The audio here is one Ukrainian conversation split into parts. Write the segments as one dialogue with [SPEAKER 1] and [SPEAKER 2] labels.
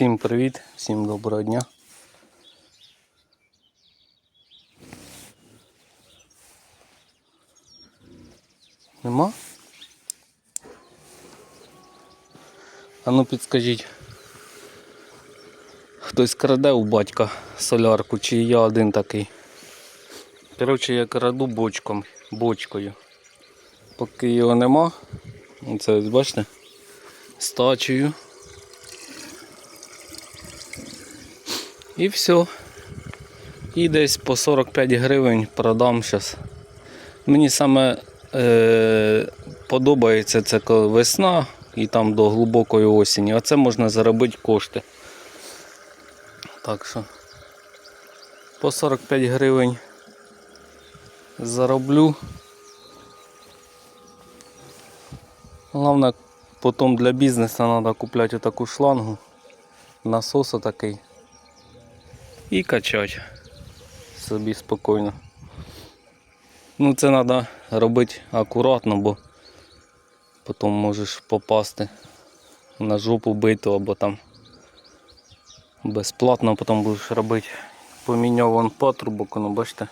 [SPEAKER 1] Всім привіт, всім доброго дня. Нема? А ну підскажіть. Хтось краде у батька солярку, чи я один такий. Коротше, я краду бочком, бочкою. Поки його нема, це ось бачите, стачею. І все. І десь по 45 гривень продам зараз. Мені саме е, подобається це коли весна і там до глибокої осені. А це можна заробити кошти. Так що по 45 гривень зароблю. Головне, потім для бізнесу треба купляти таку шлангу, насос такий і качати собі спокійно. Ну це треба робити акуратно, бо потім можеш попасти на жопу биту або там безплатно потім будеш робити. Поміняв вон патрубок, ну бачите.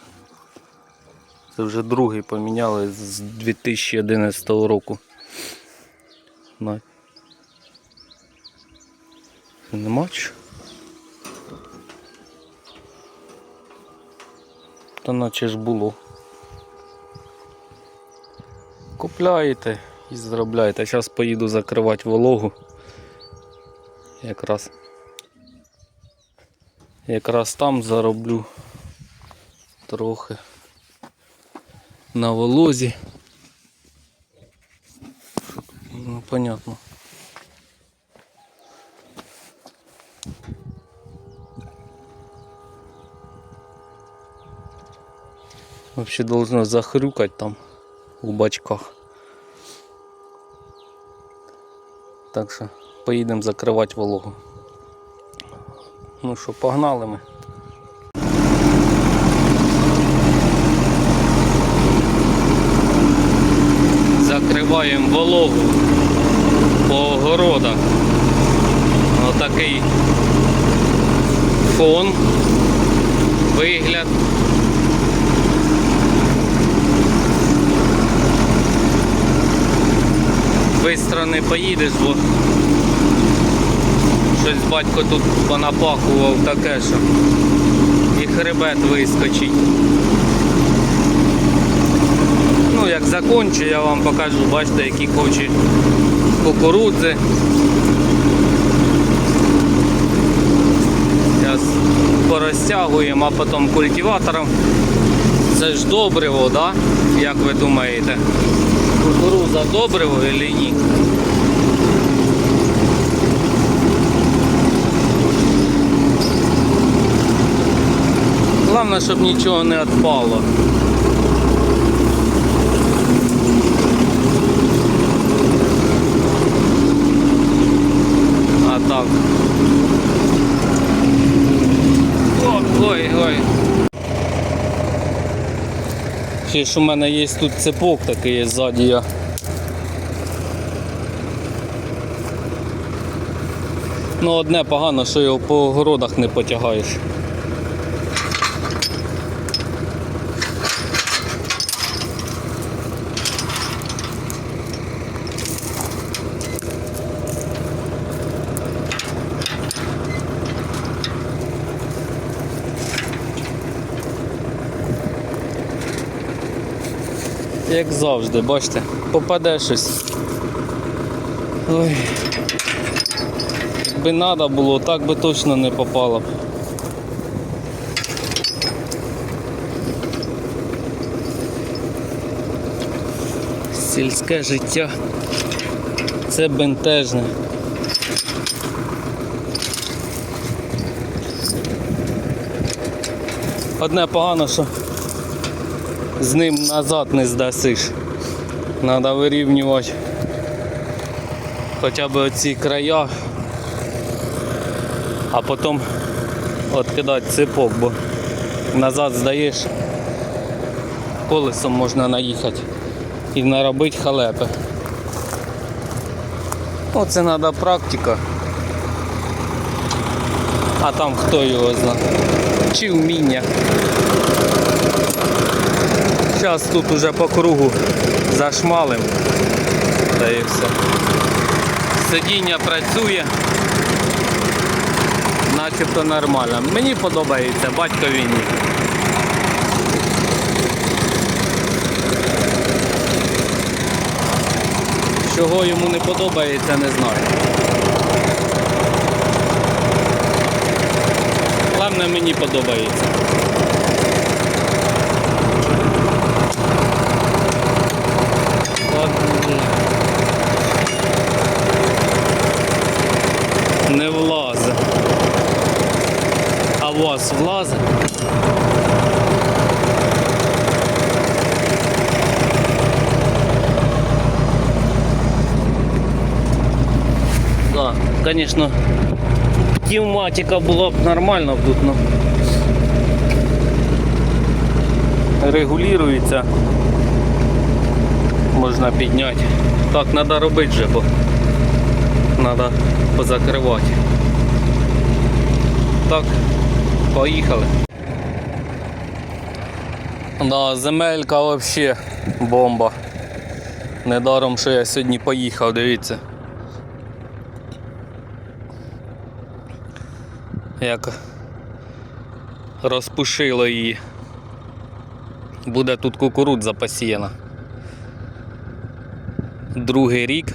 [SPEAKER 1] Це вже другий поміняли з 2011 року. Нема чи? Та наче ж було. Купляєте і заробляєте. Зараз поїду закривати вологу. Якраз. Якраз там зароблю трохи на волозі. Ну, понятно. Вообще должно захрюкать там у бачках. Так що поїдемо закривати вологу. Ну що, погнали ми. Закриваємо вологу по огородах. Отакий фон, вигляд. Бистро не поїдеш, бо щось батько тут понапахував таке, що і хребет вискочить. Ну, як закончу, я вам покажу, бачите, які кочі кукурудзи. Зараз порозтягуємо, а потім культиватором. Це ж добриво, да? як ви думаєте? Кукуруза добриво чи ні? Головне, щоб нічого не відпало. А так. Ой, ой. Ще ж у мене є тут цепок такий є ззаді я. Ну одне погано, що його по огородах не потягаєш. Як завжди, бачите, попаде щось. Ой. Якби треба було, так би точно не попало б. Сільське життя. Це бентежне. Одне погано, що з ним назад не здасиш. Треба вирівнювати хоча б оці края, а потім відкидати ципок, бо назад здаєш, колесом можна наїхати і наробити халепи. Оце треба практика. А там хто його знає. Чи вміння. Зараз тут уже по кругу зашмалим. Та і все. Сидіння працює. Начебто нормально. Мені подобається, батькові ні. Чого йому не подобається, не знаю. Головне мені подобається. От, блін. Не влазить. А у вас влазить? Конечно, пневматика була б нормально тут, но регулюється. Можна підняти. Так, треба робити вже, бо треба позакривати. Так, поїхали. Да, земелька взагалі бомба. Недаром, що я сьогодні поїхав, дивіться. Як розпушило її. Буде тут кукурудза посіяна. Другий рік,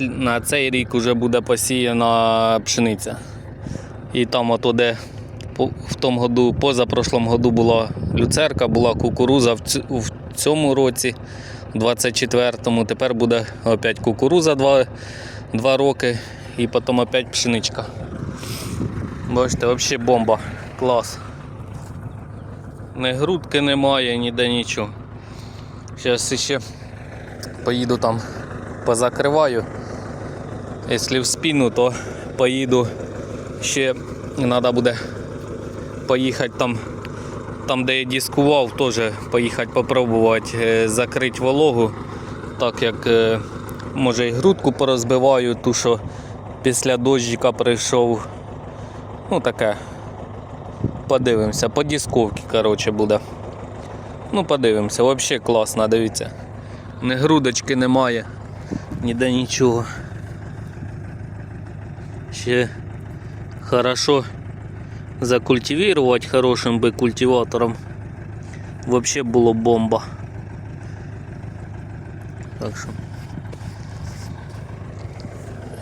[SPEAKER 1] на, цей рік вже буде посіяна пшениця. І там ото де в тому году, позапрошлому году була люцерка, була кукуруза в, цьому році, в 24-му, тепер буде опять кукуруза 2, 2 роки і потім опять пшеничка. Бачите, взагалі бомба. Клас. Ні грудки немає, ніде нічого. Зараз ще поїду там позакриваю. Якщо в спину, то поїду ще треба буде поїхати там, там де я дискував, теж поїхати попробувати е, закрити вологу. Так як е, може і грудку порозбиваю, ту що після дощика прийшов. Ну таке. Подивимося, по дисковці, коротше, буде. Ну, подивимося, взагалі класно, дивіться. Ні грудочки немає, ніде нічого. Ще хорошо закультивувати хорошим би культиватором. Взагалі було бомба. Так що.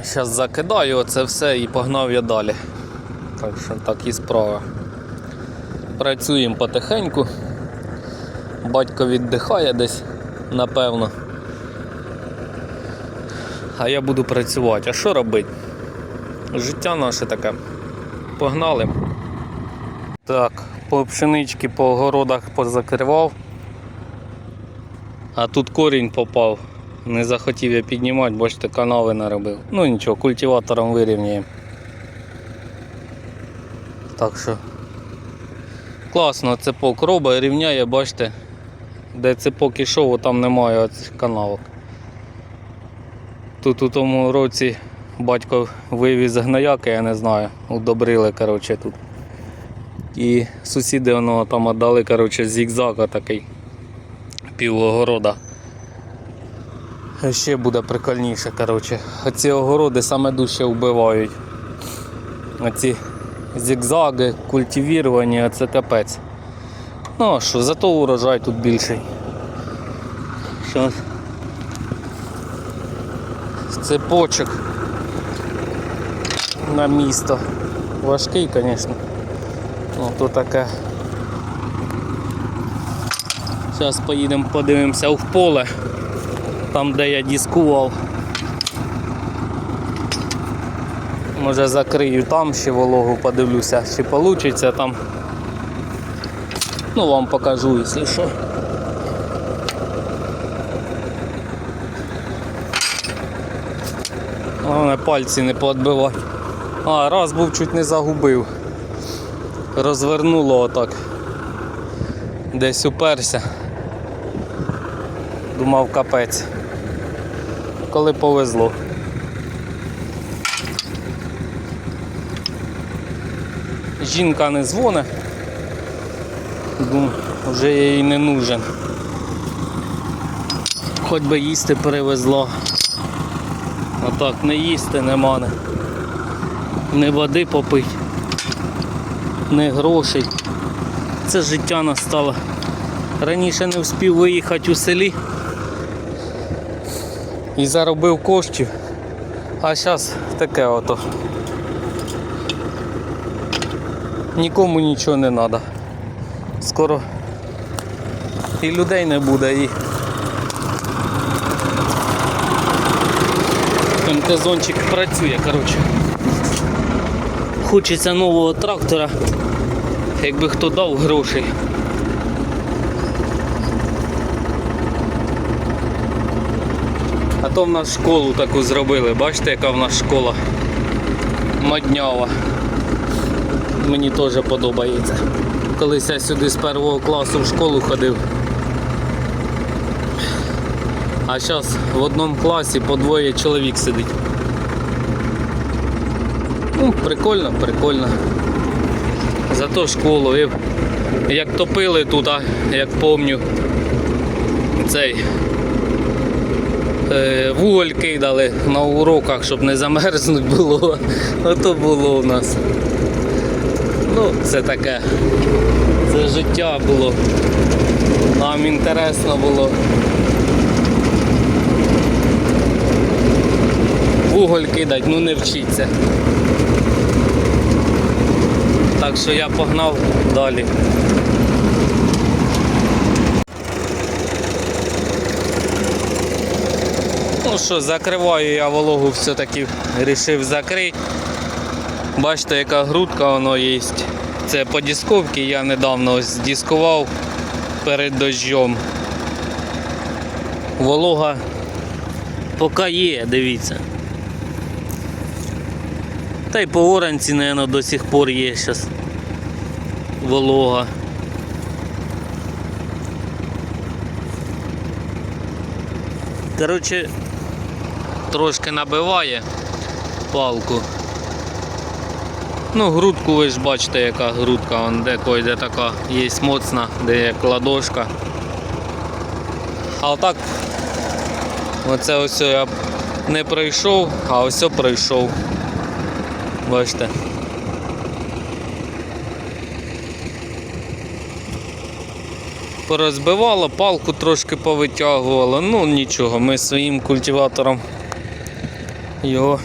[SPEAKER 1] Зараз закидаю оце все і погнав я далі. Так що так і справа. Працюємо потихеньку. Батько віддихає десь, напевно. А я буду працювати. А що робити? Життя наше таке. Погнали. Так, по пшенички, по огородах позакривав. А тут корінь попав. Не захотів я піднімати, бачите, канави наробив. Ну нічого, культиватором вирівняємо. Так що класно цепок робить, рівняє, бачите, де цепок ішов, там немає оцих канавок. Тут у тому році батько вивіз гнояки, я не знаю, удобрили коротше, тут. І сусіди воно там віддали коротше, зігзага такий пів огорода. Ще буде прикольніше. коротше. Оці огороди саме дужче вбивають. Оці зігзаги, культивірування, це капець. Ну а що, зато урожай тут більший. Що? Цепочок на місто. Важкий, звісно. Ну, то таке. Зараз поїдемо подивимося в поле, там де я дискував. Може закрию там ще вологу, подивлюся, чи вийде там. Ну вам покажу, якщо що. Головне пальці не поотбивати. А, раз був чуть не загубив. Розвернуло отак. Десь уперся. Думав капець. Коли повезло. Жінка не дзвонить. Думаю, вже я їй не нужен. Хоч би їсти перевезла. А так не їсти. Не, не води попить, не грошей. Це життя настало. Раніше не встиг виїхати у селі і заробив коштів. А зараз таке ото. Нікому нічого не треба. Скоро і людей не буде, і МТ-зончик працює, коротше. Хочеться нового трактора, якби хто дав грошей. А то в нас школу таку зробили. Бачите, яка в нас школа моднява. Мені теж подобається. Колись я сюди з першого класу в школу ходив. А зараз в одному класі по двоє чоловік сидить. Ну, прикольно, прикольно. Зато школу. І Як топили тут, а, як помню, цей е, вуголь кидали на уроках, щоб не замерзнуть було. Ото було у нас. Ну, це таке. Це життя було. Нам інтересно було. Вуголь кидать, ну не вчиться. Так що я погнав далі. Ну що, закриваю я вологу все-таки вирішив закрити. Бачите, яка грудка воно є. Це по дисковці я недавно ось дискував перед дощом. Волога поки є, дивіться. Та й по оранці, мабуть, до сих пор є зараз волога. Коротше, трошки набиває палку. Ну, грудку ви ж бачите, яка грудка, вон де койде така є моцна, де є кладошка. А отак, оце ось я не пройшов, а ось пройшов. Бачите. Порозбивало, палку трошки повитягувало, ну нічого, ми своїм культиватором його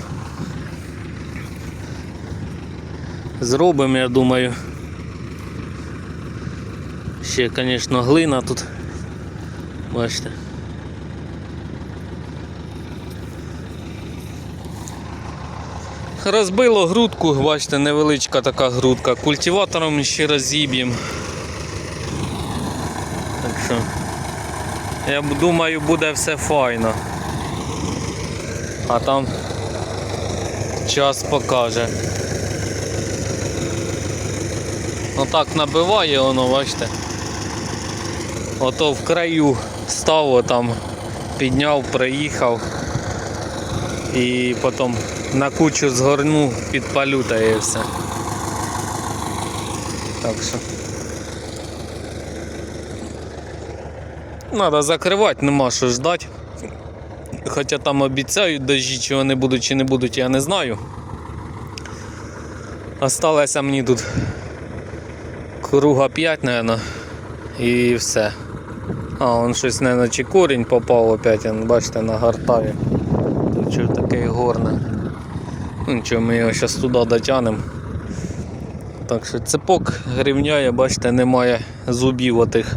[SPEAKER 1] зробимо, я думаю. Ще, звісно, глина тут. Бачите. Розбило грудку, бачите, невеличка така грудка. Культиватором ще розіб'ємо. Так що, я думаю, буде все файно. А там час покаже. Отак набиває воно, бачите. Ото в краю став там, підняв, приїхав і потім на кучу згорну, підпалю та і все. Так що. Надо закривати, нема що ждати. Хоча там обіцяють дощі, чи вони будуть, чи не будуть, я не знаю. Осталося мені тут круга 5, мабуть, і все. А, он щось, мабуть, чи корінь попав опять, он, бачите, нагортає. Тут що таке горне. Ну нічого, ми його зараз туди дотягнемо. Так що цепок гривняє, бачите, немає зубів отих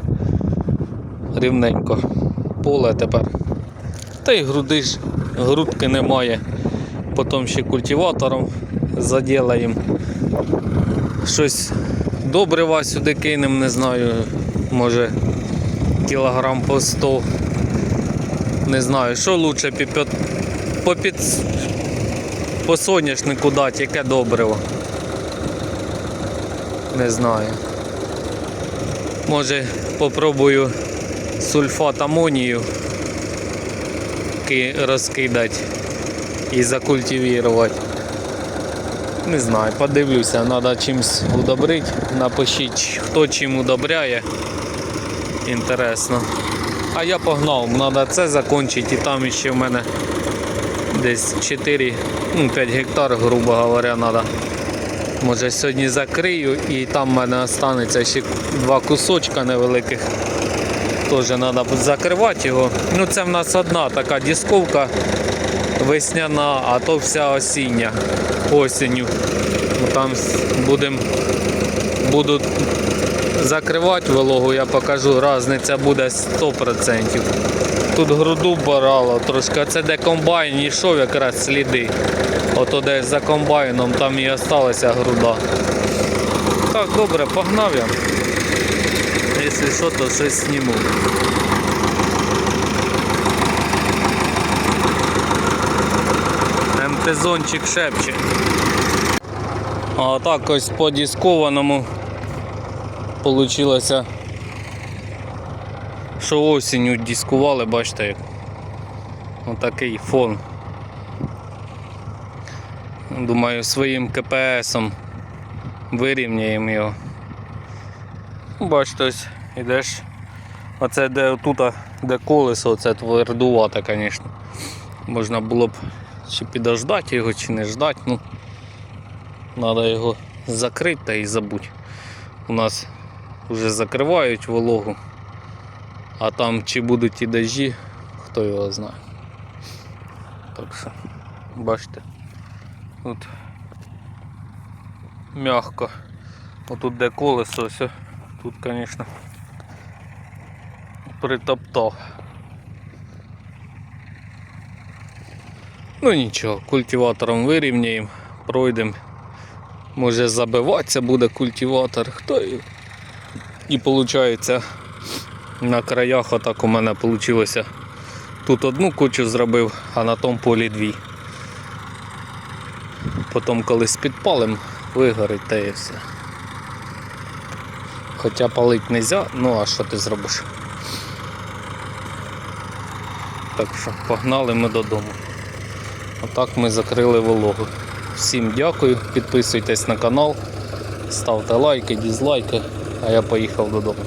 [SPEAKER 1] рівненько. Поле тепер. Та й груди ж, грудки немає. Потім ще культиватором заділаємо. Щось добрива сюди кинемо, не знаю, може кілограм по 100. Не знаю, що лучше по під, по соняшнику дати, яке добриво. Не знаю. Може попробую сульфат амонію розкидати і закультивувати. Не знаю, подивлюся, треба чимось удобрити. Напишіть, хто чим удобряє. Інтересно. А я погнав, треба це закінчити і там ще в мене десь 4, ну 5 гектар, грубо говоря, треба. Може сьогодні закрию і там в мене останеться ще два кусочка невеликих. Теж треба закривати його. Ну це в нас одна така дисковка весняна, а то вся осіння. Осінню. Ну, Там будемо буду закривати вологу, я покажу, різниця буде 100%. Тут груду барало трошки, а це де комбайн йшов якраз сліди. Ото десь за комбайном там і осталася груда. Так, добре, погнав я. Якщо що, то щось зніму. МТ-зончик шепче. А так ось по дискованому получилося, що осінню дискували, бачите як. Отакий фон. Думаю, своїм КПСом вирівняємо його. Бачите, ось ідеш. Оце де тут, де колесо, це твердувате, звісно. Можна було б чи підождати його, чи не ждати. Ну, Треба його закрити та і забути. У нас вже закривають вологу, а там чи будуть і дожді, хто його знає. Так що, бачите, тут м'яко. Отут де колесо, ось, тут, звісно, притоптав. Ну нічого, культиватором вирівняємо, пройдемо. Може забиватися буде культиватор, хто і. І виходить на краях отак у мене вийшло. Тут одну кучу зробив, а на тому полі дві. Потім колись підпалим, вигорить та і все. Хоча палить не можна, ну а що ти зробиш? Так що погнали ми додому. Отак ми закрили вологу. Всім дякую, підписуйтесь на канал, ставте лайки, дізлайки, а я поїхав додому.